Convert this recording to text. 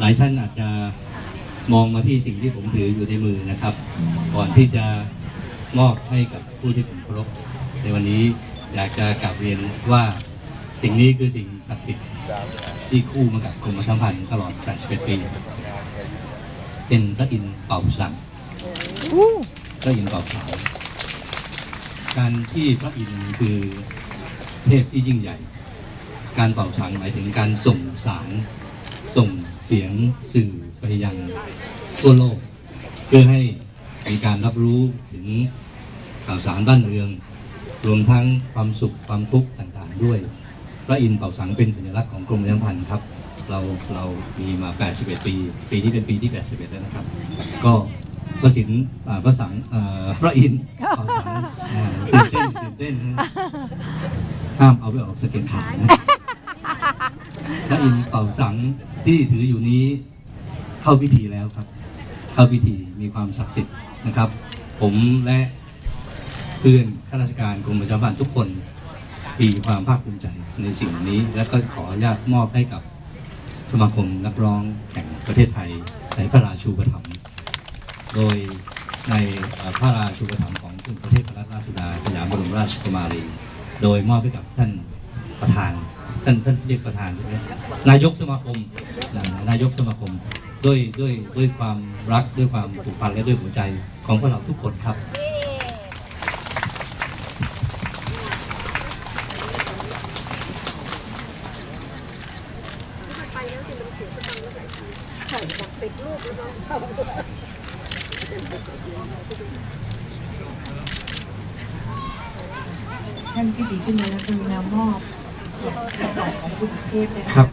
หลายท่านอาจจะมองมาที่สิ่งที่ผมถืออยู่ในมือนะครับ ก่อนที่จะมอบให้กับผู้ที่ผมเคารพในวันนี้อยากจะกลับเรียนว่าสิ่งนี้คือสิ่งศักดิ์สิทธิ์ที่คู่มากับกรมประชาสัมพันธ์ตลอด 81 ปี เป็นพระอินทร์เป่าสังพระอินทร์เป่าสังการที่พระอินทร์คือเทพที่ยิ่งใหญ่ การเป่าสังหมายถึงการส่งสาร ส่งเสียงสื่อไปยังทั่วโลก เพื่อให้เป็นการรับรู้ถึงข่าวสารบ้านเมือง รวมทั้งความสุขความทุกข์ต่างๆด้วย พระอินทร์เป่าสังเป็นสัญลักษณ์ของกรมประชาสัมพันธ์ครับ เราเรามีมา 81 ปี ปีนี้เป็นปีที่ 81 แล้วนะครับ ก็พระสินอ่าพระสังพระอินทร์เป่าสังตื่นเต้นตื่นเต้นนะห้ามเอาไปออกสเก็ตขาวนะ พระอินทร์เป่าสังที่ถืออยู่นี้เข้าพิธีแล้วครับ เข้าพิธีมีความศักดิ์สิทธิ์นะครับ ผมและเพื่อนข้าราชการกรมประชาสัมพันธ์ทุกคนมีความภาคภูมิใจในสิ่งนี้ และก็ขออนุญาตมอบให้กับสมาคมนักร้องแห่งประเทศไทยในพระราชูปถัมภ์โดยในพระราชูปถัมภ์ของคุณประเทศพระราชสุดาสยามบรมราชกุมารี โดยมอบให้กับท่านประธาน ท่านท่านเรียกประธานใช่ไหมนายกสมาคมนายกสมาคมด้วยด้วยด้วยความรักด้วยความผูกพันและด้วยหัวใจของพวกเราทุกคนครับท่านที่ดีขึ้นมาแล้วกรุณามอบ ของผู้สุเทพนะครับ